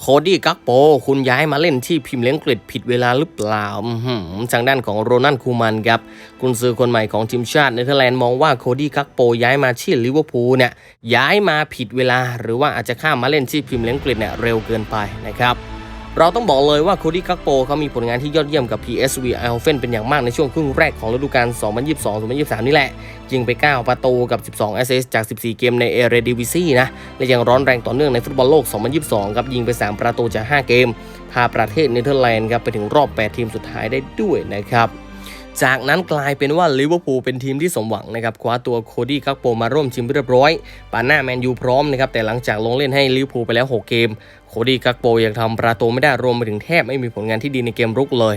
โคดี้กักโป คุณย้ายมาเล่นที่พิมพ์เลี้ยงกฤษผิดเวลาหรือเปล่าอื้อหือทางด้านของโรนัลคูมันครับกุนซือคนใหม่ของทีมชาติเนเธอร์แลนด์มองว่าโคดี้กักโปย้ายมาที่ลิเวอร์พูลเนี่ยย้ายมาผิดเวลา หรือว่าอาจจะข้ามมาเล่นที่พิมพ์เลี้ยงกฤษเนี่ยเร็วเกินไปนะครับ เราต้องบอกเลยว่าโคดี้กักโปเขามีผลงานที่ยอดเยี่ยมกับ PSV Eindhoven เป็นอย่างมากในช่วงครึ่งแรกของฤดูกาล 2022-2023 นี่แหละ ยิงไป 9 ประตูกับ 12 แอสซิสจาก 14 เกมในเอเรดิวิซีนะ และยังร้อนแรงต่อเนื่องในฟุตบอลโลก 2022ครับยิงไป 3 ประตูจาก 5 เกม พาประเทศเนเธอร์แลนด์ครับไปถึงรอบ 8 ทีมสุดท้ายได้ด้วยนะครับ จากนั้นกลายเป็นว่าลิเวอร์พูลเป็นทีมที่สมหวังนะครับคว้าตัวโคดี้กักโปมาร่วมทีมเรียบร้อยปาหน้าแมนยูพร้อมนะครับแต่หลังจากลงเล่นให้ลิเวอร์พูลไปแล้ว 6 เกมโคดี้กักโปยังทำประตูไม่ได้รวมไปถึงแทบไม่มีผลงานที่ดีในเกมรุกเลย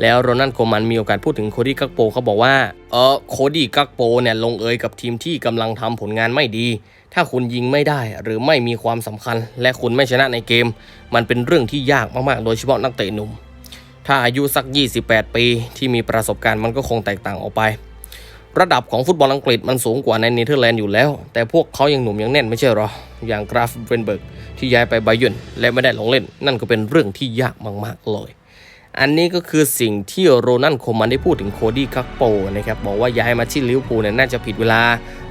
แล้วโรนัลด์โคมันมีโอกาสพูดถึงโคดี้กักโปเขาบอกว่าเออโคดี้กักโปเนี่ยลงเอยกับทีมที่กำลังทำผลงานไม่ดี ถ้าคุณยิงไม่ได้หรือไม่มีความสำคัญ และคุณไม่ชนะในเกม มันเป็นเรื่องที่ยากมากๆ โดยเฉพาะนักเตะหนุ่ม ถ้าอายุสัก 28 ปีที่มีประสบการณ์มันก็คงแตกต่างออกไป ระดับของฟุตบอลอังกฤษมันสูงกว่าในเนเธอร์แลนด์อยู่แล้ว แต่พวกเขายังหนุ่มยังแน่นไม่ใช่หรอ อย่างกราฟเวนเบิร์กที่ย้ายไปไบยร์นและไม่ได้ลงเล่น นั่นก็เป็นเรื่องที่ยากมาก ๆ เลย อันนี้ก็คือสิ่งที่โรนัลโคมันได้พูดถึงโคดี้คักโปนะครับบอกว่าย้ายมาที่ลิเวอร์พูลเนี่ยน่าจะผิดเวลา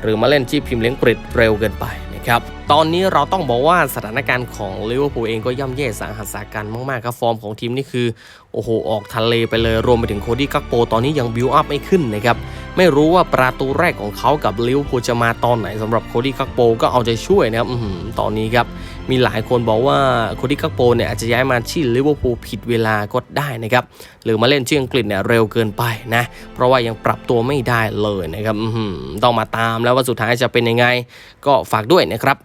หรือมาเล่นที่พิมพ์เลี้ยงกฤษเร็วเกินไป ครับ ตอนนี้เราต้องบอกว่าสถานการณ์ของลิเวอร์พูลเองก็ย่ำแย่สาหัสสากันมากๆครับ ฟอร์มของทีมนี่คือ โอ้โห ออกทะเลไปเลย รวมไปถึงโคดี้กักโป ตอนนี้ยังบิวอัพไม่ขึ้นนะครับ ไม่รู้ว่าประตูแรกของเขากับลิเวอร์พูจะมาตอนไหนสำหรับโคดี้กักโปก็เอาใจช่วยนะครับอตอนนี้ครับ มีหลายคนบอกว่าโคดี้กักโปเนี่ยอาจจะย้ายมาที่ลิเวอร์พูลผิดเวลาก็ได้นะครับ หรือมาเล่นที่อังกฤษเนี่ยเร็วเกินไปนะ เพราะว่ายังปรับตัวไม่ได้เลยนะครับต้องมาตามแล้วว่าสุดท้ายจะเป็นยังไง ก็ฝากด้วยนะครับ